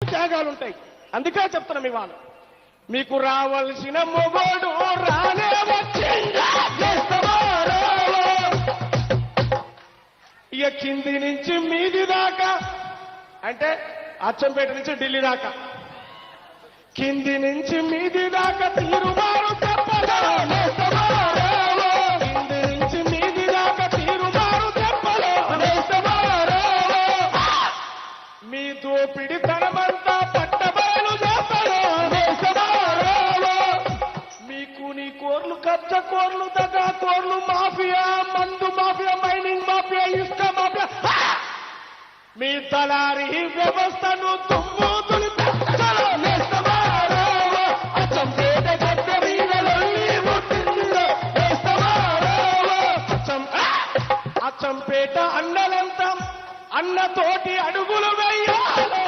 త్యాగాలు ఉంటాయి అందుకే చెప్తున్నాం ఇవాళ మీకు రావాల్సిన మొగోడు రానే వచ్చిందా? ఇక కింది నుంచి మీది దాకా. అంటే అచ్చంపేట నుంచి ఢిల్లీ దాకా. కింది నుంచి మీది దాకా తీరు దోపిడి తనమంతా పట్టబయలు చేస్తారో మీకు నీ కోర్లు కచ్చ కోర్లు దగ్గర కోర్లు మాఫియా మందు మాఫియా మైనింగ్ మాఫియా ఇష్ట మాఫియా. మీ తలారి వ్యవస్థను తుమ్ము అచ్చంపేట అన్నలంతం అన్నతోటి అడుగులు వేయాలో